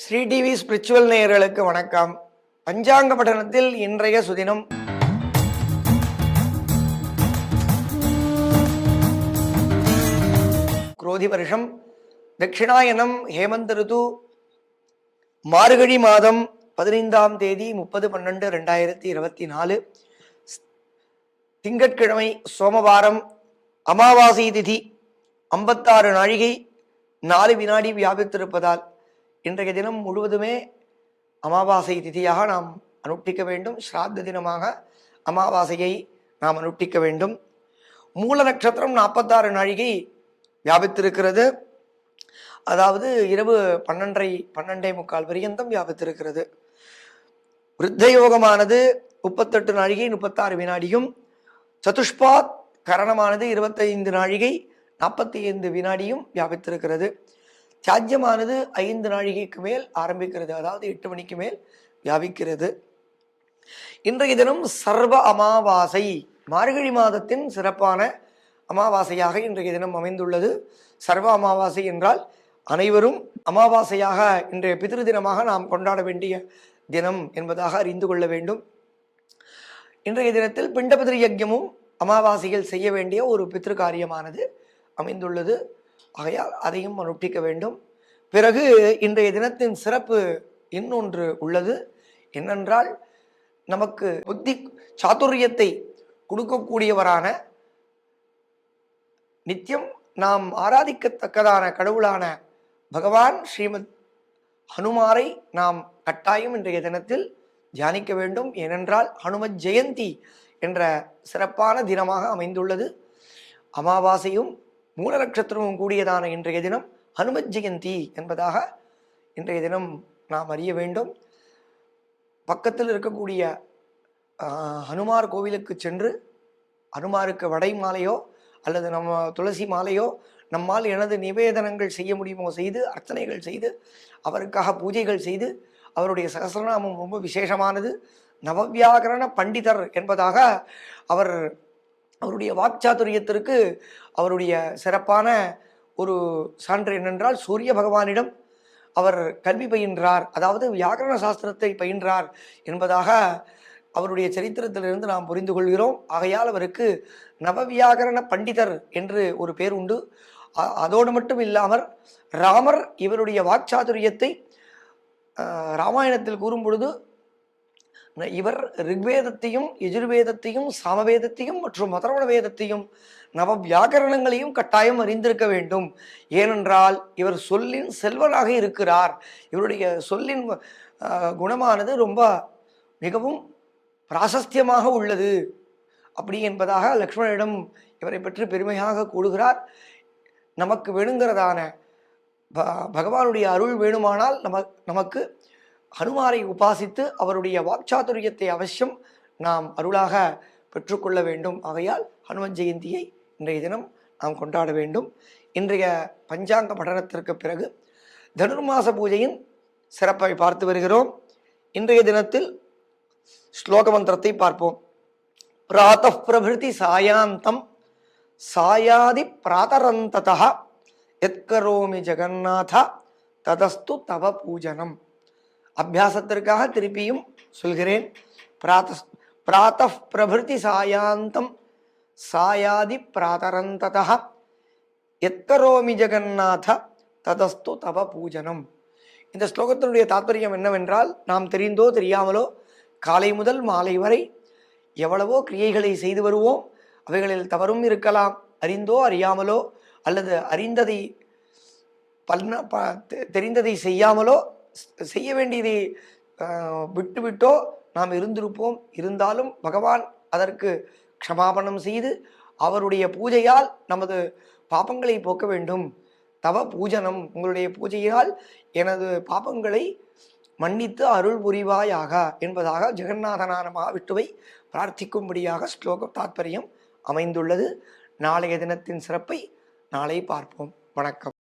Sri TV spiritual நேயர்களுக்கு வணக்கம். பஞ்சாங்க பட்டணத்தில் இன்றைய சுதினம். குரோதி வருஷம் தட்சிணாயனம் ஹேமந்த ருது மார்கழி மாதம் பதினைந்தாம் தேதி முப்பது பன்னெண்டு ரெண்டாயிரத்தி இருபத்தி நாலு. திங்கட்கிழமை சோமவாரம் அமாவாசை திதி ஐம்பத்தாறு நாழிகை நாலு வினாடி வியாபித்திருப்பதால் இன்றைய தினம் முழுவதுமே அமாவாசை திதியாக நாம் அனுஷ்டிக்க வேண்டும். ஸ்ராத்த தினமாக அமாவாசையை நாம் அனுஷ்டிக்க வேண்டும். மூல நட்சத்திரம் நாற்பத்தாறு நாழிகை வியாபித்திருக்கிறது. அதாவது இரவு பன்னெண்டரை பன்னெண்டே முக்கால் பரியந்தம் வியாபித்திருக்கிறது. விருத்தயோகமானது முப்பத்தெட்டு நாழிகை முப்பத்தாறு வினாடியும் சதுஷ்பாத் கரணமானது இருபத்தைந்து நாழிகை நாற்பத்தி ஐந்து வினாடியும் வியாபித்திருக்கிறது. தியாஜ்யமானது ஐந்து நாழிகைக்கு மேல் ஆரம்பிக்கிறது அதாவது எட்டு மணிக்கு மேல் வியாபிக்கிறது. இன்றைய தினம் சர்வ அமாவாசை மார்கழி மாதத்தின் சிறப்பான அமாவாசையாக இன்றைய தினம் அமைந்துள்ளது. சர்வ அமாவாசை என்றால் அனைவரும் அமாவாசையாக இன்றைய பிதிரு தினமாக நாம் கொண்டாட வேண்டிய தினம் என்பதாக அறிந்து கொள்ள வேண்டும். இன்றைய தினத்தில் பிண்டபிதிரு யஜ்யமும் அமாவாசையில் செய்ய வேண்டிய ஒரு பித்ரு காரியமானது அமைந்துள்ளது. ஆகையால் அதையும் அனுஷ்டிக்க வேண்டும். பிறகு இன்றைய தினத்தின் சிறப்பு இன்னொன்று உள்ளது. என்னென்றால் நமக்கு புத்தி சாதுரியத்தை கொடுக்கக்கூடியவரான நித்தியம் நாம் ஆராதிக்கத்தக்கதான கடவுளான பகவான் ஸ்ரீமத் ஹனுமாரை நாம் கட்டாயம் இன்றைய தினத்தில் தியானிக்க வேண்டும். ஏனென்றால் ஹனுமத் ஜெயந்தி என்ற சிறப்பான தினமாக அமைந்துள்ளது. அமாவாசையும் மூல நட்சத்திரமும் கூடியதான இன்றைய தினம் ஹனுமத் ஜெயந்தி என்பதாக இன்றைய தினம் நாம் அறிய வேண்டும். பக்கத்தில் இருக்கக்கூடிய ஹனுமார் கோவிலுக்கு சென்று ஹனுமாருக்கு வடை மாலையோ அல்லது நம்ம துளசி மாலையோ நம்மால் எனது நிவேதனங்கள் செய்ய முடியுமோ செய்து அர்ச்சனைகள் செய்து அவருக்காக பூஜைகள் செய்து அவருடைய சகசரநாமம் ரொம்ப விசேஷமானது. நவவியாகரண பண்டிதர் என்பதாக அவர் அவருடைய வாக்சாதுரியத்திற்கு அவருடைய சிறப்பான ஒரு சான்று என்னென்றால் சூரிய பகவானிடம் அவர் கல்வி பயின்றார் அதாவது வியாகரண சாஸ்திரத்தை பயின்றார் என்பதாக அவருடைய சரித்திரத்திலிருந்து நாம் புரிந்து கொள்கிறோம். ஆகையால் அவருக்கு நவவியாகரண பண்டிதர் என்று ஒரு பேர் உண்டு. அதோடு மட்டும் இல்லாமல் ராமர் இவருடைய வாக்சாதுரியத்தை ராமாயணத்தில் கூறும் பொழுது இவர் ரிக்வேதத்தையும் எஜுர்வேதத்தையும் சாமவேதத்தையும் மற்றும் மதரவண வேதத்தையும் நவ வியாகரணங்களையும் கட்டாயம் அறிந்திருக்க வேண்டும். ஏனென்றால் இவர் சொல்லின் செல்வனாக இருக்கிறார். இவருடைய சொல்லின் குணமானது ரொம்ப மிகவும் பிராசஸ்தியமாக உள்ளது. அப்படி என்பதாக லக்ஷ்மணனிடம் இவரை பற்றி பெருமையாக கூடுகிறார் நமக்கு வேணுங்கிறதான ப பகவானுடைய அருள் வேணுமானால் நம நமக்கு ஹனுமாரை உபாசித்து அவருடைய வாக்சாதுரியத்தை அவசியம் நாம் அருளாக பெற்றுக்கொள்ள வேண்டும். ஆகையால் ஹனுமன் ஜெயந்தியை இன்றைய தினம் நாம் கொண்டாட வேண்டும். இன்றைய பஞ்சாங்க படனத்திற்கு பிறகு தனுர்மாச பூஜையின் சிறப்பை பார்த்து வருகிறோம். இன்றைய தினத்தில் ஸ்லோக மந்திரத்தை பார்ப்போம். பிராத்த பிரபிருதி சாயாந்தம் சாயாதி பிராதரந்ததா எத்கரோமி ஜெகநாத ததஸ்து தவ பூஜனம். அபியாசத்திற்காக திருப்பியும் சொல்கிறேன். பிராத்த பிராத்த பிரபிருதி சாயாந்தம் சாயாதி பிராதரந்ததா. எத்கரோமி ஜெகநாத ததஸ்து தவ பூஜனம். இந்த ஸ்லோகத்தினுடைய தாத்பரியம் என்னவென்றால் நாம் தெரிந்தோ தெரியாமலோ காலை முதல் மாலை வரை எவ்வளவோ கிரியைகளை செய்து வருவோம். அவைகளில் தவறும் இருக்கலாம். அறிந்தோ அறியாமலோ அல்லது அறிந்ததை பல்ன ப தெ- தெரிந்ததை செய்யாமலோ செய்ய வேண்டியதை விட்டுவிட்டோ நாம் இருந்திருப்போம். இருந்தாலும் பகவான் அதற்கு க்ஷமாபணம் செய்து அவருடைய பூஜையால் நமது பாபங்களை போக்க வேண்டும். தவ பூஜனம் உங்களுடைய பூஜையால் எனது பாபங்களை மன்னித்து அருள் புரிவாயாக என்பதாக ஜெகநாதனான மகாவிட்டுவை பிரார்த்திக்கும்படியாக ஸ்லோக தாத்பரியம் அமைந்துள்ளது. நாளைய தினத்தின் சிறப்பை நாளை பார்ப்போம். வணக்கம்.